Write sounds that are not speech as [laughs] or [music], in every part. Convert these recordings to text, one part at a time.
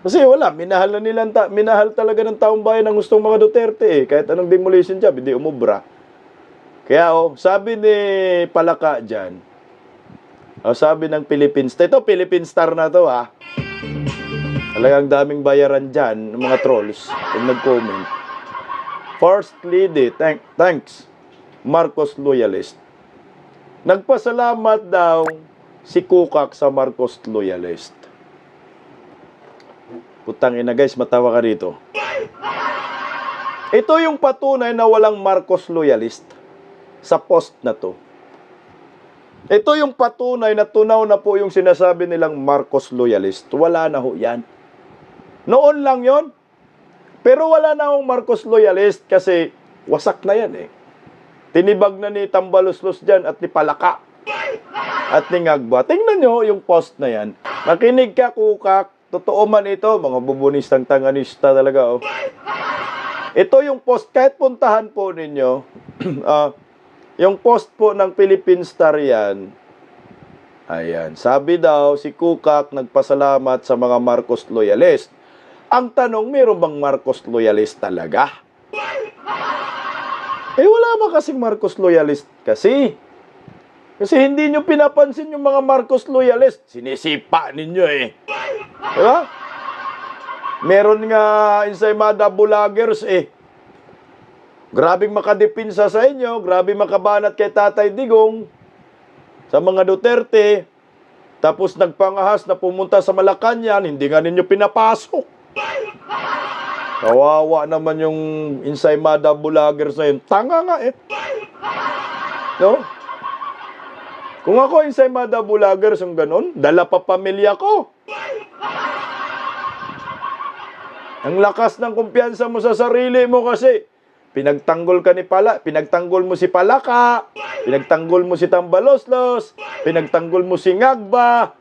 Kasi wala, minahal na nila, minahal talaga ng taong bayan ang gustong mga Duterte eh. Kahit anong demolition job, hindi umubra. Kaya oh, sabi ni Palaka dyan, oh, sabi ng Philippines, ito Philippine Star na to ha. Talagang daming bayaran dyan ng mga trolls kung nag-comment. First lady, thank, thanks, Marcos loyalist. Nagpasalamat daw si Kukak sa Marcos loyalist. Putang ina guys, matawa ka dito. Ito yung patunay na walang Marcos loyalist sa post na to. Ito yung patunay na tunaw na po yung sinasabi nilang Marcos loyalist. Wala na ho yan. Noon lang yon. Pero wala na akong Marcos loyalist kasi wasak na yan eh. Tinibag na ni Tambaloslos dyan at ni Palaka at ni Ngagba. Tingnan nyo yung post na yan. Makinig ka, kukak. Totoo man ito, mga bubunistang tanganista talaga. Oh. Ito yung post, kahit puntahan po ninyo, [clears throat] ah, yung post po ng Philippine Star yan, ayan, sabi daw si Kukak nagpasalamat sa mga Marcos loyalist. Ang tanong, meron bang Marcos loyalist talaga? Eh wala man kasing Marcos loyalist kasi. Kasi hindi nyo pinapansin yung mga Marcos loyalist. Sinisipa ninyo eh. Diba? Meron nga ensaymada vloggers eh. Grabing makadepinsa sa inyo, grabe makabanat kay Tatay Digong sa mga Duterte. Tapos nagpangahas na pumunta sa Malacanang, hindi nga ninyo pinapasok. Kawawa naman yung ensaymada vloggers na yun. Tanga nga eh. No? Kung ako ensaymada vloggers yung ganun, dala pa pamilya ko. Ang lakas ng kumpiyansa mo sa sarili mo kasi pinagtanggol ka ni Pala, pinagtanggol mo si Palaka, pinagtanggol mo si Tambaloslos, pinagtanggol mo si Ngagba.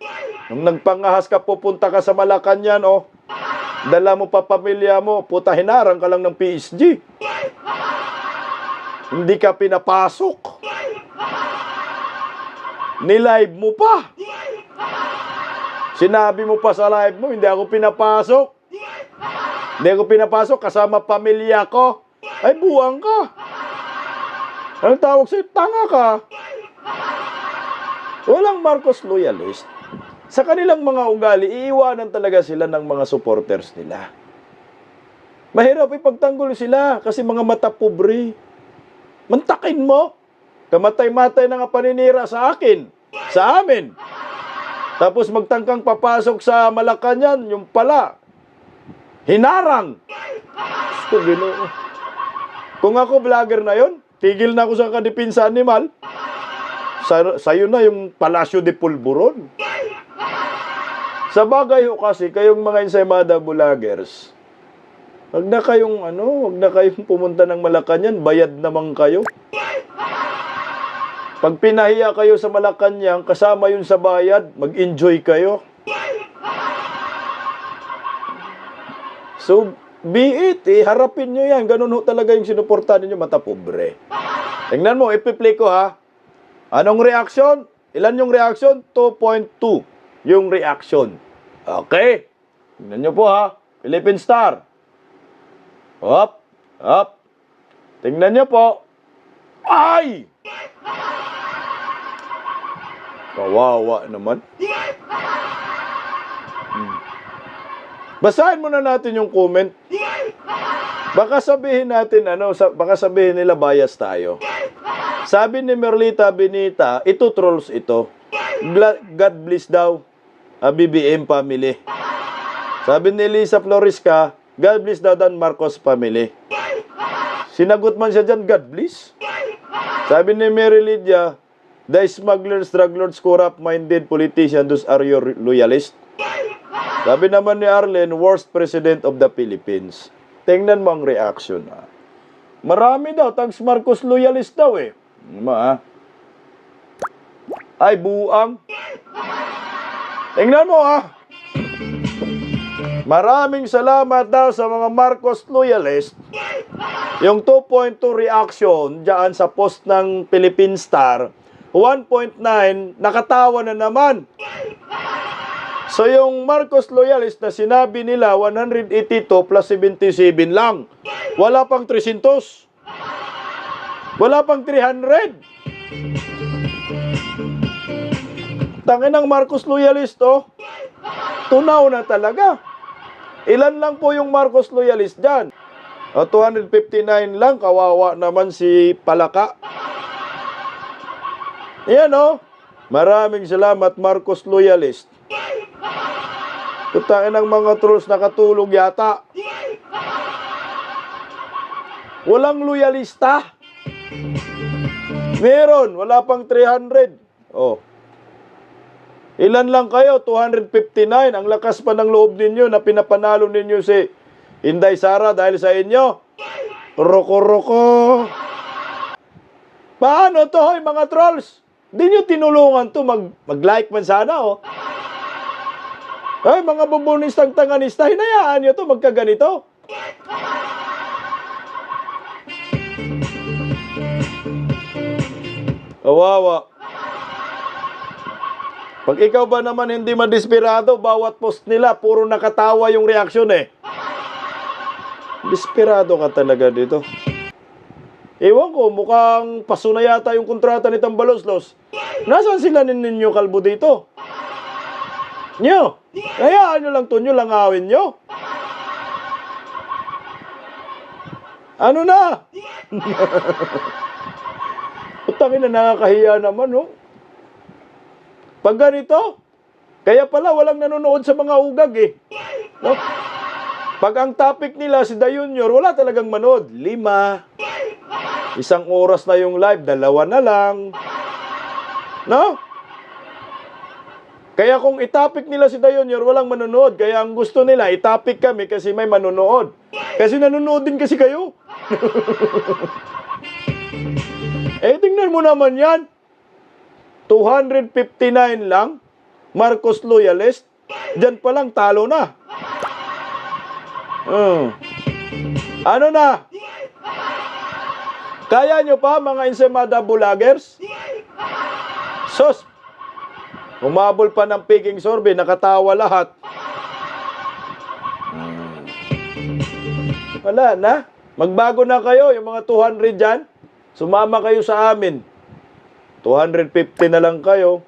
Nung nagpangahas ka, pupunta ka sa Malacanang, oh. Dala mo pa pamilya mo, puta hinarang ka lang ng PSG. Hindi ka pinapasok. Nilive mo pa. Sinabi mo pa sa live mo, hindi ako pinapasok. Hindi ako pinapasok kasama pamilya ko. Ay, buwang ka. Anong tawag sa'yo? Tanga ka. Walang Marcos loyalist. Sa kanilang mga ugali, iiwanan talaga sila ng mga supporters nila. Mahirap ipagtanggol sila kasi mga mata pobre. Mantakin mo. Kamatay-matay na nga paninira sa akin. Sa amin. Tapos magtangkang papasok sa Malacanang, yung pala, hinarang. Kung ako vlogger na yon, tigil na ako sa kadipinsa animal. Sa, sa'yo na yung Palacio de Pulburon. Sa bagay ho kasi, kayong mga ensaymada vloggers, wag na kayong ano, wag na kayong pumunta ng Malacanang, bayad naman kayo. Pag pinahiya kayo sa Malacanang, kasama yun sa bayad, mag-enjoy kayo. So, be it, eh, harapin nyo yan. Ganun ho talaga yung sinuportahan ninyo, mata pobre. Tingnan mo, ipi-play ko ha. Anong reaction? Ilan yung reaction? 2.2 yung reaction. Okay. Tingnan nyo po ha. Philippine Star. Up. Up. Tingnan nyo po. Ay! Kawawa naman. Hmm. Basahin muna natin yung comment. Baka sabihin natin ano, sa, baka sabihin nila bias tayo. Sabi ni Merlita Benita, ito trolls ito. God bless daw. ah, BBM family. Sabi ni Lisa Floresca, God bless daw Dan Marcos family. Sinagot man siya dyan, God bless. Sabi ni Mary Lydia, the smugglers, drug lords, corrupt-minded politicians, those are your loyalists. Sabi naman ni Arlen, worst president of the Philippines. Tingnan mo ang reaction. Ah. Marami daw, thanks Marcos loyalist daw eh. Ma, ah. Ay, buang. Tingnan mo ah. Maraming salamat daw sa mga Marcos loyalist. Yung 2.2 reaction dyan sa post ng Philippine Star, 1.9, nakatawa na naman. So yung Marcos loyalist na sinabi nila 182 plus 77 lang. Wala pang 300. Wala pang 300. Tangin ng Marcos loyalist oh. Tunaw na talaga. Ilan lang po yung Marcos loyalist dyan? O, 259 lang, kawawa naman si Palaka. Yan o. Maraming salamat Marcos loyalist. Putangin ng mga trolls nakatulog yata. Walang loyalista. Meron, wala pang 300. Oh. Ilan lang kayo? 259. Ang lakas pa ng loob ninyo na pinapanalo ninyo si Inday Sara dahil sa inyo. Roko-roko. Paano to, hoy, mga trolls? Di nyo tinulungan to mag, mag-like man sana, oh. Ay, mga bubunistang tanganista, hinayaan nyo to magkaganito. Kawawa. Pag ikaw ba naman hindi madesperado, bawat post nila, puro nakatawa yung reaksyon eh. Desperado ka talaga dito. Ewan ko, mukhang paso na yata yung kontrata ni Tambaloslos. Nasaan sila nin- ninyo kalbo dito? Nyo, hayaan nyo lang to nyo, langawin nyo. Ano na? [laughs] Putangin na nakakahiya naman, no? Pag ganito, kaya pala walang nanonood sa mga ugag eh. No? Pag ang topic nila si Dayunyor, wala talagang manood. Lima. Isang oras na yung live, dalawa na lang. No? Kaya kung itapik nila si Dayunyor, walang manonood. Kaya ang gusto nila, itapik kami kasi may manonood. Kasi nanonood din kasi kayo. [laughs] eh, tingnan mo naman yan. 259 lang. Marcos loyalist. Diyan pa lang talo na. Hmm. Ano na? Kaya nyo pa mga Ensemada Bulagers? Sos! Umabol pa ng picking sorbe, nakatawa lahat. Wala na. Magbago na kayo, yung mga 200 dyan. Sumama kayo sa amin. 250 na lang kayo.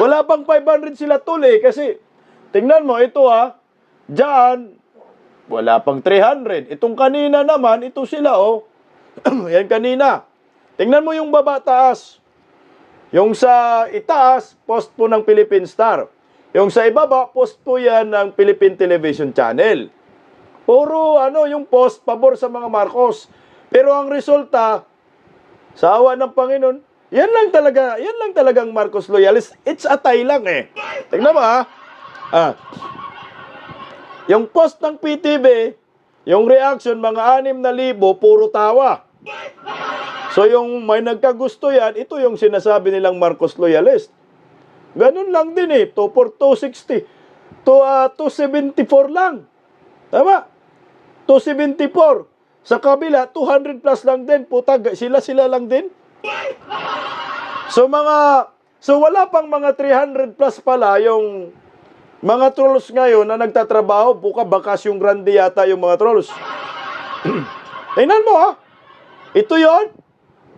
Wala pang 500 sila tuli kasi tingnan mo ito ha. Diyan wala pang 300. Itong kanina naman, ito sila oh. [clears throat] Yan kanina. Tingnan mo yung baba taas. Yung sa itaas, post po ng Philippine Star. Yung sa ibaba, post po yan ng Philippine Television Channel. Puro ano, yung post pabor sa mga Marcos. Pero ang resulta, sa awa ng Panginoon, yan lang talaga, yan lang talagang Marcos loyalist. It's a tie lang eh. Tingnan mo ha. Ah. Yung post ng PTV, yung reaction, mga anim na libo, puro tawa. So yung may nagkagusto yan, ito yung sinasabi nilang Marcos loyalist. Ganun lang din eh. 2 for 260. To, ah, 274 lang. Tama? 274. Sa kabila, 200 plus lang din. Puta, sila-sila lang din. So mga, so wala pang mga 300 plus pala yung mga trolls ngayon na nagtatrabaho, buka bakas yung grande yata yung mga trolls. [clears throat] Tingnan mo ha. Ito yon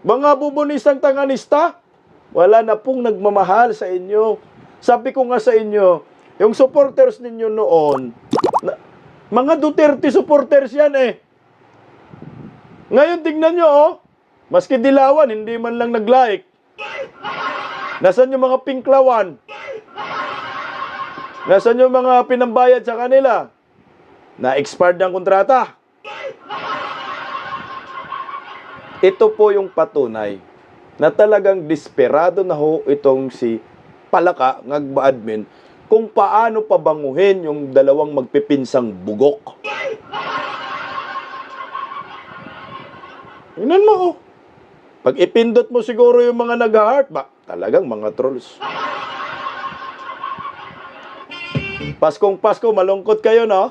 Mga bubunisang tanganista, wala na pong nagmamahal sa inyo. Sabi ko nga sa inyo, yung supporters ninyo noon, na- mga Duterte supporters yan eh. Ngayon tingnan nyo oh, maski dilawan, hindi man lang nag-like. Nasaan yung mga pinklawan? Nasaan yung mga pinambayad sa kanila? Na-expired ang kontrata. Ito po yung patunay na talagang desperado na ho itong si Palaka, ngagba admin, kung paano pabanguhin yung dalawang magpipinsang bugok. Tingnan mo oh. Pag ipindot mo siguro yung mga nag-heart, ba, talagang mga trolls. Paskong Pasko, malungkot kayo, no?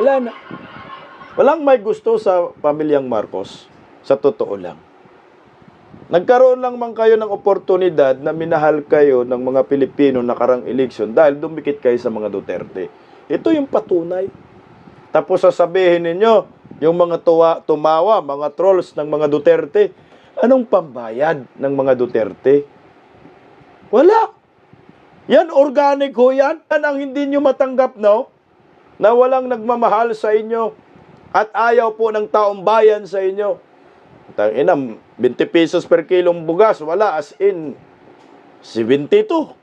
Wala na. Walang may gusto sa pamilyang Marcos. Sa totoo lang. Nagkaroon lang man kayo ng oportunidad na minahal kayo ng mga Pilipino nakarang eleksyon dahil dumikit kayo sa mga Duterte. Ito yung patunay. Tapos sasabihin ninyo, yung mga tuwa, tumawa, mga trolls ng mga Duterte, anong pambayad ng mga Duterte? Wala. Yan, organic ho yan. Yan ang hindi nyo matanggap, no? Na walang nagmamahal sa inyo at ayaw po ng taong bayan sa inyo. Tang ina, 20 pesos per kilong bugas, wala as in 72.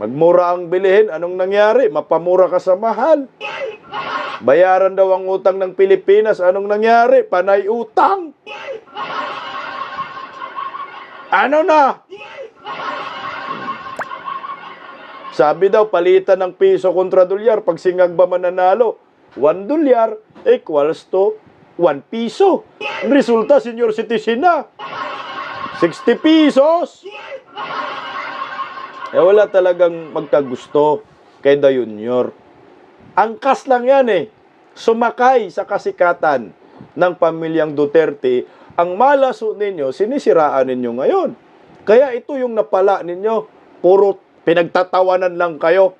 Magmura ang bilihin, anong nangyari? Mapamura ka sa mahal. Bayaran daw ang utang ng Pilipinas, anong nangyari? Panay utang. Ano na? Sabi daw, palitan ng piso kontra dolyar. Pag singag ba mananalo, 1 dolyar equals to 1 piso. Resulta, senior citizen na. 60 pesos. Eh, wala talagang magkagusto kay The Junior. Angkas lang yan eh. Sumakay sa kasikatan ng pamilyang Duterte. Ang malaso ninyo, sinisiraan ninyo ngayon. Kaya ito yung napala ninyo. Puro pinagtatawanan lang kayo.